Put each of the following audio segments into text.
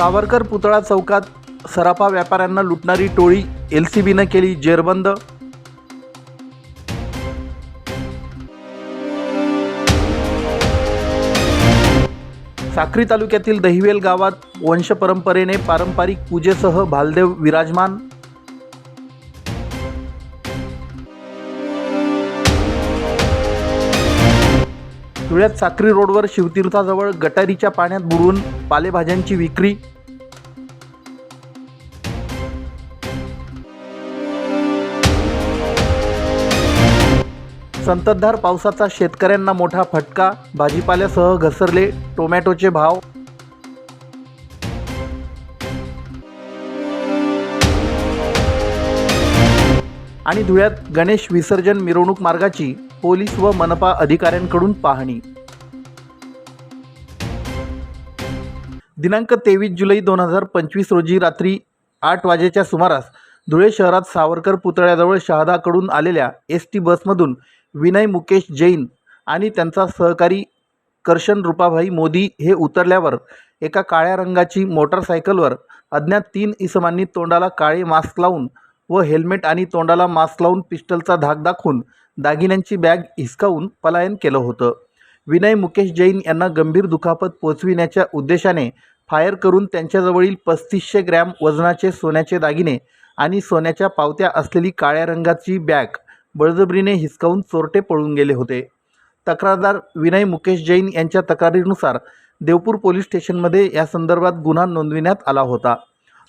सावरकर पुतळा चौकात सराफा व्यापाऱ्यांना लुटणारी टोळी एल सी बीनं केली जेरबंद. साक्री तालुक्यातील दहिवेल गावात वंशपरंपरेने पारंपरिक पूजेसह भालदेव विराजमान. धुळ्यात साक्री रोडवर शिवतीर्थाजवळ गटारीच्या पाण्यात बुडवून पालेभाज्यांची विक्री. संततधार पावसाचा शेतकऱ्यांना मोठा फटका भाजीपाल्यासह घसरले टोमॅटोचे भाव. आणि धुळ्यात गणेश विसर्जन मिरवणूक मार्गाची पोलीस व मनपा अधिकाऱ्यांकडून पाहणी. दिनांक तेवीस जुलै दोन हजार पंचवीस रोजी रात्री आठ वाजेच्या सुमारास धुळे शहरात सावरकर पुतळ्याजवळ शहादाकडून आलेल्या एस टी बसमधून विनय मुकेश जैन आणि त्यांचा सहकारी कर्शन रुपाभाई मोदी हे उतरल्यावर एका काळ्या रंगाची मोटारसायकलवर अज्ञात तीन इसमांनी तोंडाला काळे मास्क लावून व हेल्मेट आणि तोंडाला मास्क लावून पिस्टलचा धाक दाखवून दागिन्यांची बॅग हिसकावून पलायन केलं होतं. विनय मुकेश जैन यांना गंभीर दुखापत पोचविण्याच्या उद्देशाने फायर करून त्यांच्याजवळील पस्तीसशे ग्रॅम वजनाचे सोन्याचे दागिने आणि सोन्याच्या पावत्या असलेली काळ्या रंगाची बॅग बळजबरीने हिसकावून चोरटे पळून गेले होते. तक्रारदार विनय मुकेश जैन यांच्या तक्रारीनुसार देवपूर पोलीस स्टेशनमध्ये या संदर्भात गुन्हा नोंदविण्यात आला होता.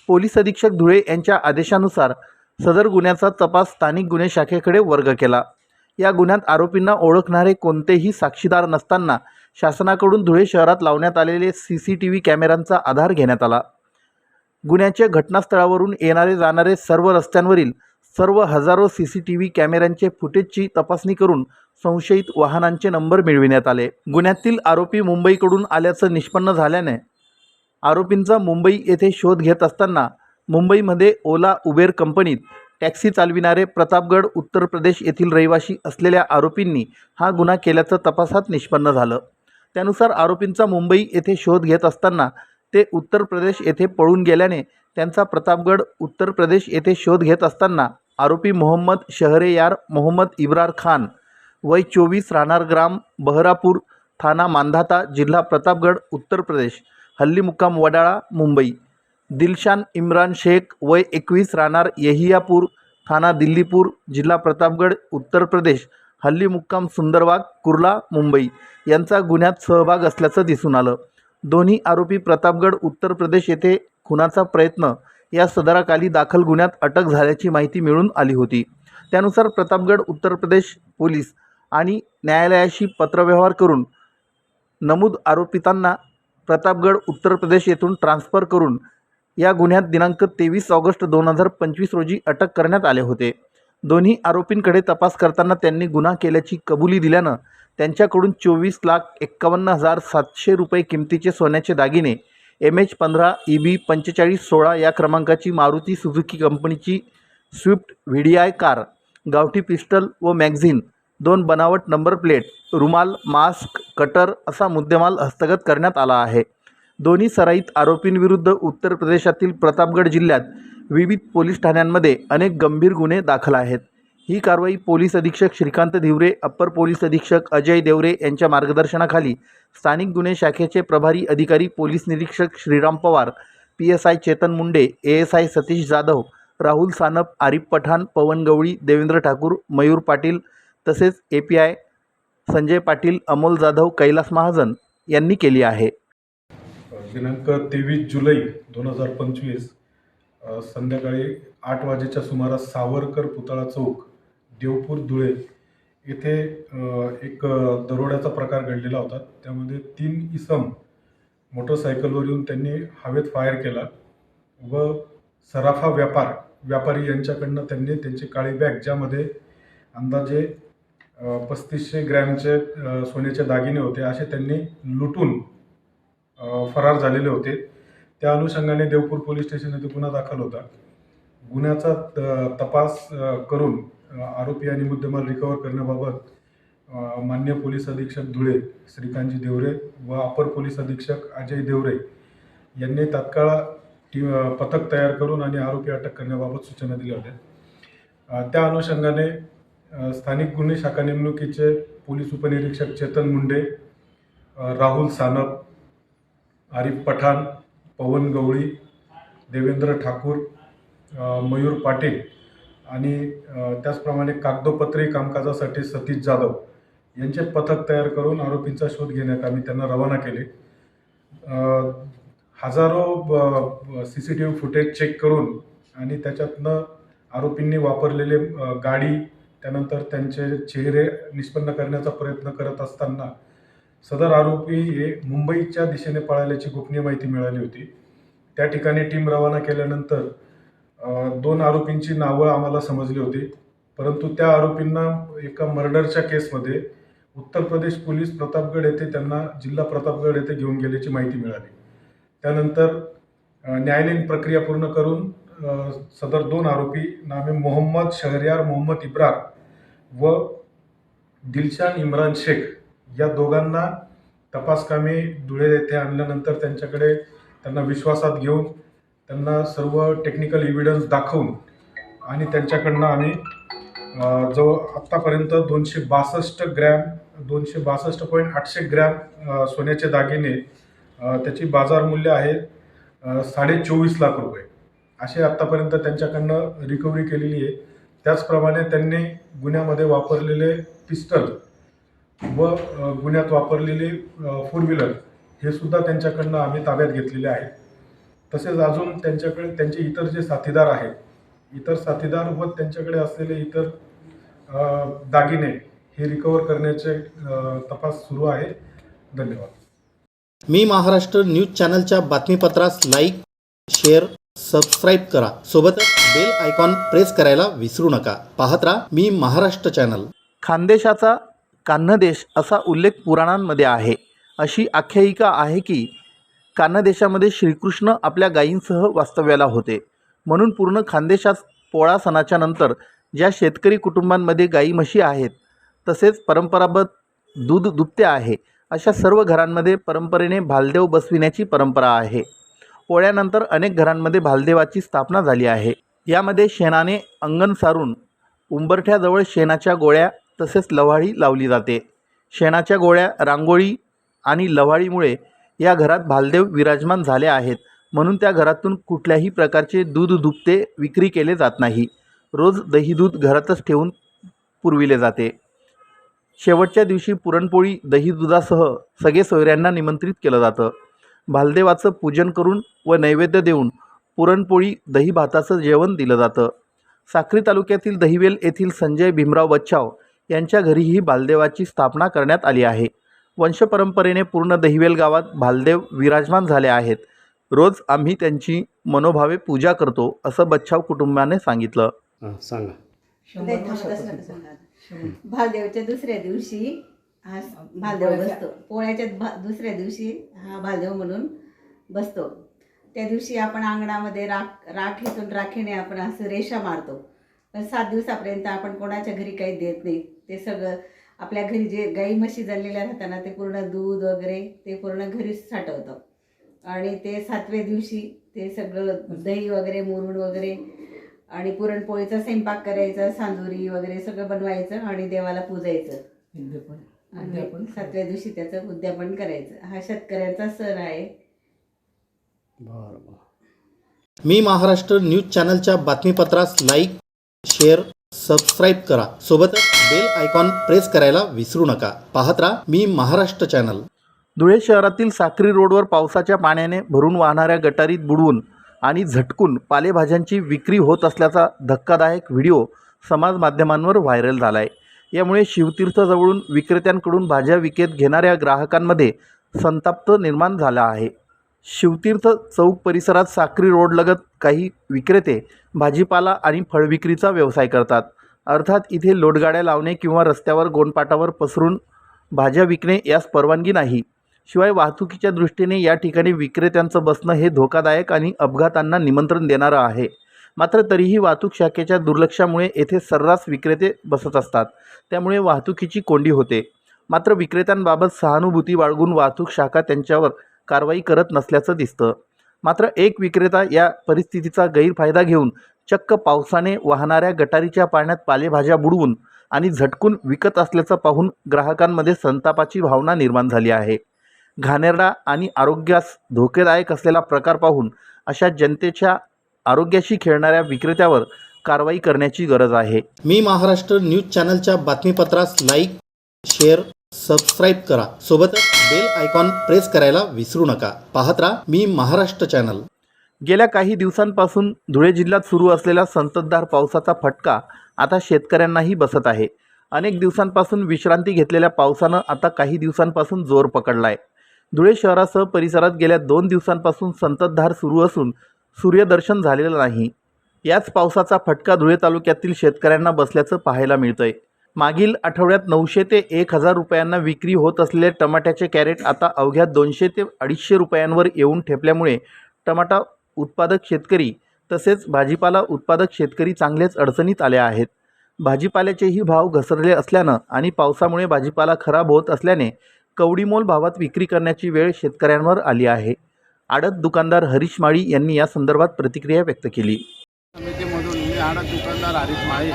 पोलीस अधीक्षक धुळे यांच्या आदेशानुसार सदर गुन्ह्याचा तपास स्थानिक गुन्हे शाखेकडे वर्ग केला. या गुन्ह्यात आरोपींना ओळखणारे कोणतेही साक्षीदार नसताना शासनाकडून धुळे शहरात लावण्यात आलेले सी सी टी व्ही कॅमेऱ्यांचा आधार घेण्यात आला. गुन्ह्याच्या घटनास्थळावरून येणारे जाणारे सर्व रस्त्यांवरील सर्व हजारो सी सी टी व्ही कॅमेऱ्यांचे फुटेजची तपासणी करून संशयित वाहनांचे नंबर मिळविण्यात आले. गुन्ह्यातील आरोपी मुंबईकडून आल्याचं निष्पन्न झाल्याने आरोपींचा मुंबई येथे शोध घेत असताना मुंबईमध्ये ओला उबेर कंपनीत टॅक्सी चालविणारे प्रतापगड उत्तर प्रदेश येथील रहिवासी असलेल्या आरोपींनी हा गुन्हा केल्याचं तपासात निष्पन्न झालं. त्यानुसार आरोपींचा मुंबई येथे शोध घेत असताना ते उत्तर प्रदेश येथे पळून गेल्याने त्यांचा प्रतापगड उत्तर प्रदेश येथे शोध घेत असताना आरोपी मोहम्मद शहरेयार मोहम्मद इब्रार खान वय चोवीस राहणार ग्राम बहरापूर थाना मांधाता जिल्हा प्रतापगड उत्तर प्रदेश हल्ली मुक्काम वडाळा मुंबई. दिलशान इम्रान शेख वय एकवीस राहणार येहियापूर थाना दिल्लीपूर जिल्हा प्रतापगड उत्तर प्रदेश. हल्ली मुक्काम सुंदरबाग कुर्ला मुंबई यांचा गुन्ह्यात सहभाग असल्याचं दिसून आलं. दोन्ही आरोपी प्रतापगड उत्तर प्रदेश येथे खुनाचा प्रयत्न या सदराखाली दाखल गुन्ह्यात अटक झाल्याची माहिती मिळून आली होती. त्यानुसार प्रतापगड उत्तर प्रदेश पोलीस आणि न्यायालयाशी पत्रव्यवहार करून नमूद आरोपितांना प्रतापगड उत्तर प्रदेश येथून ट्रान्स्फर करून या गुन्ह्यात दिनांक तेवीस ऑगस्ट दोन हजार पंचवीस रोजी अटक करण्यात आले होते. दोन्ही आरोपींकडे तपास करताना त्यांनी गुन्हा केल्याची कबुली दिल्यानं त्यांच्याकडून चोवीस लाख एक्कावन्न हजार सातशे रुपये किमतीचे सोन्याचे दागिने एम एच पंधरा ई बी पंचेचाळीस सोळा या क्रमांकाची मारुती सुझुकी कंपनीची Swift V D I car गावठी पिस्टल व मॅगझिन दोन बनावट नंबर प्लेट रुमाल मास्क कटर असा मुद्देमाल हस्तगत करण्यात आला आहे. दोन्ही सराईत आरोपींविरुद्ध उत्तर प्रदेशातील प्रतापगड जिल्ह्यात विविध पोलीस ठाण्यांमध्ये अनेक गंभीर गुन्हे दाखल आहेत. ही कारवाई पोलीस अधीक्षक श्रीकांत धिवरे अप्पर पोलीस अधीक्षक अजय देवरे यांच्या मार्गदर्शनाखाली स्थानिक गुन्हे शाखेचे प्रभारी अधिकारी पोलीस निरीक्षक Shriram Pawar P S I Chetan Munde A S I Satish Jadhav Rahul Sanap Arif Pathan Pawan Gawali Devendra Thakur Mayur Patil तसेच A P I Sanjay Patil Amol Jadhav Kailas Mahajan यांनी केली आहे. दिनांक तेवीस जुलै दोन हजार पंचवीस संध्याकाळी आठ वाजेच्या सुमारास सावरकर पुतळा चौक देवपूर धुळे येथे एक दरोड्याचा प्रकार घडलेला होता. त्यामध्ये तीन इसम मोटरसायकलवर येऊन त्यांनी हवेत फायर केला व सराफा व्यापार व्यापारी यांच्याकडनं त्यांनी त्यांची काळी बॅग ज्यामध्ये अंदाजे पस्तीसशे ग्रॅमचे सोन्याचे दागिने होते असे त्यांनी लुटून फरार झालेले होते. त्या अनुषंगाने देवपूर पोलीस स्टेशन येथे गुन्हा दाखल होता. गुन्ह्याचा त- तपास करून आरोपी आणि मुद्देमाल रिकवर करण्याबाबत मान्य पोलीस अधीक्षक धुळे श्रीकांतजी देवरे व अपर पोलीस अधीक्षक अजय देवरे यांनी तात्काळ टी पथक तयार करून आणि आरोपी अटक करण्याबाबत सूचना दिल्या होत्या. त्या अनुषंगाने स्थानिक गुन्हे शाखा नेमणुकीचे पोलीस उपनिरीक्षक चेतन मुंडे राहुल सानप आरिफ पठाण पवन गवळी देवेंद्र ठाकूर मयूर पाटील आणि त्याचप्रमाणे कागदोपत्री कामकाजासाठी सतीश जाधव यांचे पथक तयार करून आरोपींचा शोध घेण्यात आम्ही त्यांना रवाना केले. हजारो C C T V footage check करून आणि त्याच्यातनं आरोपींनी वापरलेले गाडी त्यानंतर त्यांचे चेहरे निष्पन्न करण्याचा प्रयत्न करत असताना सदर आरोपी हे मुंबईच्या दिशेने पळाल्याची गोपनीय माहिती मिळाली होती. त्या ठिकाणी टीम रवाना केल्यानंतर दोन आरोपींची नावं आम्हाला समजली होती. परंतु त्या आरोपींना एका मर्डरच्या केसमध्ये उत्तर प्रदेश पोलीस प्रतापगड येथे त्यांना जिल्हा प्रतापगड येथे घेऊन गेल्याची माहिती मिळाली. त्यानंतर न्यायालयीन प्रक्रिया पूर्ण करून सदर दोन आरोपी नामे मोहम्मद शहरियार मोहम्मद इब्रार व दिलशान इम्रान शेख या दोघांना तपासकामी धुळे येथे आणल्यानंतर त्यांच्याकडे त्यांना विश्वासात घेऊन त्यांना सर्व टेक्निकल एव्हिडन्स दाखवून आणि त्यांच्याकडनं आम्ही जो आत्तापर्यंत दोनशे बासष्ट ग्रॅम दोनशे बासष्ट पॉईंट आठशे ग्रॅम सोन्याचे दागिने त्याची बाजार मूल्य आहे साडे चोवीस लाख रुपये. असे आत्तापर्यंत त्यांच्याकडनं रिकव्हरी केलेली आहे. त्याचप्रमाणे त्यांनी गुन्ह्यामध्ये वापरलेले पिस्टल व गुन्ह्यात वापरलेले फोर व्हीलर हे सुद्धा त्यांच्याकडनं आम्ही ताब्यात घेतलेले आहे तसेच अजून त्यांच्याकडे त्यांचे इतर जे साथीदार आहेत इतर साथीदार व त्यांच्याकडे असलेले इतर दागिने हे रिकवर करण्याचे तपास सुरू आहे. धन्यवाद. मी महाराष्ट्र न्यूज चॅनलच्या बातमीपत्रास लाईक शेअर सबस्क्राईब करा. सोबतच बेल आयकॉन प्रेस करायला विसरू नका. पाहत राहा मी महाराष्ट्र चॅनल. खानदेशाचा कान्हदेश असा उल्लेख पुराणांमध्ये आहे. अशी आख्यायिका आहे की कान्हदेशामध्ये श्रीकृष्ण आपल्या गायींसह वास्तव्याला होते. म्हणून पूर्ण खानदेशात पोळा सणाच्या नंतर ज्या शेतकरी कुटुंबांमध्ये गाई म्हशी आहेत तसेच परंपरागत दूध दुभते आहे अशा सर्व घरांमध्ये परंपरेने भालदेव बसविण्याची परंपरा आहे. पोळ्यानंतर अनेक घरांमध्ये भालदेवाची स्थापना झाली आहे. यामध्ये शेणाने अंगण सारून उंबरठ्याजवळ शेणाच्या गोळ्या तसेच लव्हाळी लावली जाते. शेणाच्या गोळ्या रांगोळी आणि लव्हाळीमुळे या घरात भालदेव विराजमान झाले आहेत. म्हणून त्या घरातून कुठल्याही प्रकारचे दूध दुभते विक्री केले जात नाही. रोज दही दूध घरातच ठेवून पुरविले जाते. शेवटच्या दिवशी पुरणपोळी दही दुधासह सगळे सोयऱ्यांना निमंत्रित केलं जातं. भालदेवाचं पूजन करून व नैवेद्य देऊन पुरणपोळी दही भाताचं जेवण दिलं जातं. साक्री तालुक्यातील दहिवेल येथील संजय भीमराव बच्छाव यांच्या घरीही भालदेवाची स्थापना करण्यात आली आहे. वंशपरंपरेने पूर्ण दहिवेल गावात भालदेव विराजमान झाले आहेत. रोज आम्ही त्यांची मनोभावे पूजा करतो असं बच्छाव कुटुंबाने सांगितलं. हां सांगा? भालदेवच्या दुसऱ्या दिवशी हा भालदेव बसतो. पोळ्याच्या भा- दुसऱ्या दिवशी हा भालदेव म्हणून बसतो. त्या दिवशी आपण अंगणामध्ये राख राखीतून राखीने आपण असं रेषा मारतो. पण सात दिवसापर्यंत आपण कोणाच्या घरी काही देत नाही. ते सगळं आपल्या घरी जे गाई म्हशी जळलेल्या राहतात ना ते पूर्ण दूध वगैरे ते पूर्ण घरीच साठवतं. आणि ते सातव्या दिवशी ते सगळं दही वगैरे मुरुड वगैरे आणि पुरणपोळीचा स्वयंपाक करायचा सांजुरी वगैरे सगळं बनवायचं आणि देवाला पूजायचं. आणि सातव्या दिवशी त्याचं उद्यापन करायचं. हा शेतकऱ्यांचा सण आहे. मी महाराष्ट्र न्यूज चॅनलच्या बातमीपत्रास लाईक शेअर सबस्क्राईब करा. सोबतच बेल आयकॉन प्रेस करायला विसरू नका. पाहत राहा मी महाराष्ट्र चॅनल धुळे शहरातील साक्री रोडवर पावसाच्या पाण्याने भरून वाहणाऱ्या गटारीत बुडवून आणि झटकून पालेभाज्यांची विक्री होत असल्याचा धक्कादायक व्हिडिओ समाज माध्यमांवर व्हायरल झाला आहे यामुळे शिवतीर्थजवळून विक्रेत्यांकडून भाज्या विकत घेणाऱ्या ग्राहकांमध्ये संताप्त निर्माण झाला आहे. शिवतीर्थ चौक परिसरात साक्री रोडलगत काही विक्रेते भाजीपाला आणि फळविक्रीचा व्यवसाय करतात. अर्थात इथे लोटगाड्या लावणे किंवा रस्त्यावर गोंडपाटावर पसरून भाज्या विकणे यास परवानगी नाही. शिवाय वाहतुकीच्या दृष्टीने या ठिकाणी विक्रेत्यांचं बसणं हे धोकादायक आणि अपघातांना निमंत्रण देणारं आहे. मात्र तरीही वाहतूक शाखेच्या दुर्लक्षामुळे येथे सर्रास विक्रेते बसत असतात. त्यामुळे वाहतुकीची कोंडी होते. मात्र विक्रेत्यांबाबत सहानुभूती बाळगून वाहतूक शाखा त्यांच्यावर कारवाई करत नसल्याचं दिसतं. मात्र एक विक्रेता या परिस्थितीचा गैरफायदा घेऊन चक्क पावसाने वाहणाऱ्या गटारीच्या पाण्यात पालेभाज्या बुडवून आणि झटकून विकत असल्याचं पाहून ग्राहकांमध्ये संतापाची भावना निर्माण झाली आहे. घाणेरडा आणि आरोग्यास धोकेदायक असलेला प्रकार पाहून अशा जनतेच्या आरोग्याशी खेळणाऱ्या विक्रेत्यावर कारवाई करण्याची गरज आहे. मी महाराष्ट्र न्यूज चॅनलच्या बातमीपत्रास लाईक शेअर सबस्क्राईब करा. सोबतच बेल आयकॉन प्रेस करायला विसरू नका. पाहत राहा मी महाराष्ट्र चॅनल गेल्या काही दिवसांपासून धुळे जिल्ह्यात सुरू असलेला संततधार पावसाचा फटका आता शेतकऱ्यांनाही बसत आहे. अनेक दिवसांपासून विश्रांती घेतलेल्या पावसानं आता काही दिवसांपासून जोर पकडला आहे धुळे शहरासह परिसरात गेल्या दोन दिवसांपासून संततधार सुरू असून सूर्यदर्शन झालेलं नाही. याच पावसाचा फटका धुळे तालुक्यातील शेतकऱ्यांना बसल्याचं पाहायला मिळतंय. मागील आठवड्यात नऊशे ते एक हजार रुपयांना विक्री होत असलेले टमाट्याचे कॅरेट आता अवघ्या दोनशे ते अडीचशे रुपयांवर येऊन ठेपल्यामुळे टमाटा उत्पादक शेतकरी तसेच भाजीपाला उत्पादक शेतकरी चांगलेच अडचणीत आले आहेत. भाजीपाल्याचेही भाव घसरले असल्यानं आणि पावसामुळे भाजीपाला खराब होत असल्याने कवडीमोल भावात विक्री करण्याची वेळ शेतकऱ्यांवर आली आहे. आडत दुकानदार हरीश माळी यांनी या संदर्भात प्रतिक्रिया व्यक्त केली. समितीमधून मी आडत दुकानदार हरीश माळी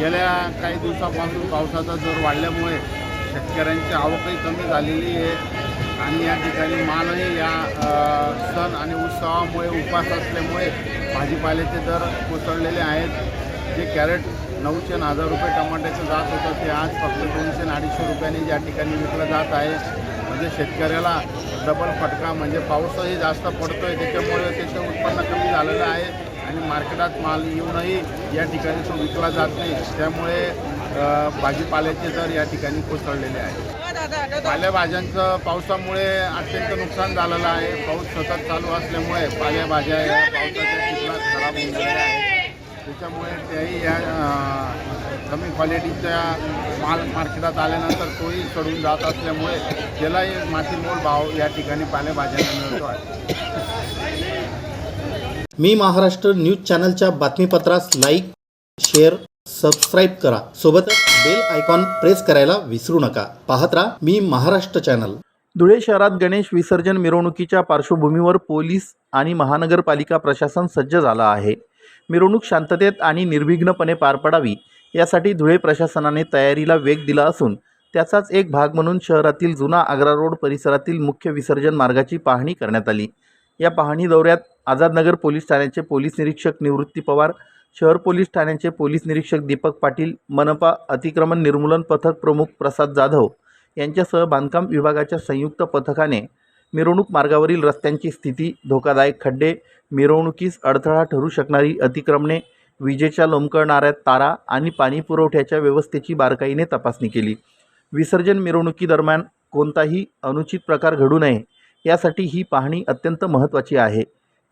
गेल्या काही दिवसापासून पावसाचा जोर वाढल्यामुळे शेतकऱ्यांची आवकही कमी झालेली आहे. आणि या ठिकाणी मालही या सण आणि उत्सवामुळे उपास असल्यामुळे भाजीपाल्याचे दर कोसळलेले आहेत. जे कॅरेट नऊशे आणि हजार रुपये टमाट्याचं जात होतं ते आज फक्त दोनशे आणि अडीचशे रुपयांनी या ठिकाणी विकलं जात आहे. म्हणजे शेतकऱ्याला डबल फटका म्हणजे पाऊसही जास्त पडतो आहे त्याच्यामुळे त्याचं उत्पन्न कमी झालेलं आहे. आणि मार्केटात माल येऊनही या ठिकाणी तो विकला जात नाही. त्यामुळे भाजीपाल्याचे दर या ठिकाणी कोसळलेले आहे पालेभाज्यांचं पावसामुळे अत्यंत नुकसान झालेलं आहे. पाऊस सतत चालू असल्यामुळे पालेभाज्या या पावसाच्या खराब होऊन गेलेल्या आहेत. त्याच्यामुळे त्याही या कमी क्वालिटीच्या माल मार्केटात आल्यानंतर तोही चढून जात असल्यामुळे त्यालाही मातीमोल भाव या ठिकाणी पालेभाज्यांना मिळतो आहे. मी महाराष्ट्र न्यूज चॅनलच्या बातमीपत्रास लाईक शेअर सबस्क्राईब करा. सोबतच बेल आयकॉन प्रेस करायला विसरू नका. पाहत राहा मी महाराष्ट्र चॅनल. धुळे शहरात गणेश विसर्जन मिरवणुकीच्या पार्श्वभूमीवर पोलीस आणि महानगरपालिका प्रशासन सज्ज झालं आहे. मिरवणूक शांततेत आणि निर्विघ्नपणे पार पडावी यासाठी धुळे प्रशासनाने तयारीला वेग दिला असून त्याचाच एक भाग म्हणून शहरातील जुना आग्रा रोड परिसरातील मुख्य विसर्जन मार्गाची पाहणी करण्यात आली. या पाहणी दौऱ्यात आझादनगर पोलीस ठाण्याचे पोलीस निरीक्षक निवृत्ती पवार शहर पोलीस ठाण्याचे पोलीस निरीक्षक दीपक पाटील मनपा अतिक्रमण निर्मूलन पथक प्रमुख प्रसाद जाधव यांच्यासह बांधकाम विभागाच्या संयुक्त पथकाने मिरवणूक मार्गावरील रस्त्यांची स्थिती धोकादायक खड्डे मिरवणुकीस अडथळा ठरू शकणारी अतिक्रमणे विजेच्या लोंबकळणाऱ्या तारा आणि पाणी पुरवठ्याच्या व्यवस्थेची बारकाईने तपासणी केली. विसर्जन मिरवणुकीदरम्यान कोणताही अनुचित प्रकार घडू नये यासाठी ही पाहणी अत्यंत महत्त्वाची आहे.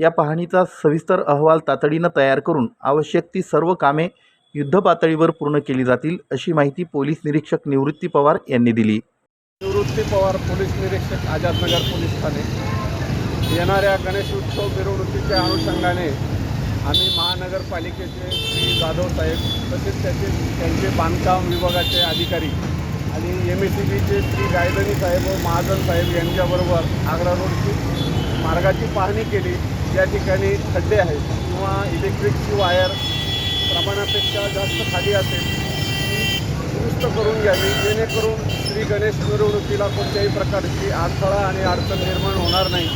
या पाहणीचा सविस्तर अहवाल तातडीनं तयार करून आवश्यक ती सर्व कामे युद्धपातळीवर पूर्ण केली जातील अशी माहिती पोलीस निरीक्षक निवृत्ती पवार यांनी दिली. निवृत्ती पवार पोलीस निरीक्षक आझादनगर पोलीस ठाणे. येणाऱ्या गणेश उत्सव मिरवणुकीच्या अनुषंगाने आम्ही महानगरपालिकेचे श्री जाधव साहेब तसेच त्याचे त्यांचे बांधकाम विभागाचे अधिकारी आणि एम एस सी बीचे श्री गायधनी साहेब व महाजन साहेब यांच्याबरोबर आग्रा रोडची मार्गाची पाहणी केली. ज्या ठिकाणी खड्डे आहेत किंवा इलेक्ट्रिकची वायर प्रमाणापेक्षा जास्त खाली असेल ती दुरुस्त करून घ्यावी. जेणेकरून श्री गणेश मिरवणुकीला कोणत्याही प्रकारची अडथळा आणि अडचण निर्माण होणार नाही.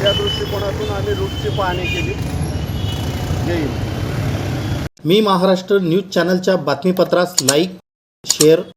त्या दृष्टिकोनातून आम्ही रूटची पाहणी केली. येईल मी महाराष्ट्र न्यूज चॅनलच्या बातमीपत्रास लाईक शेअर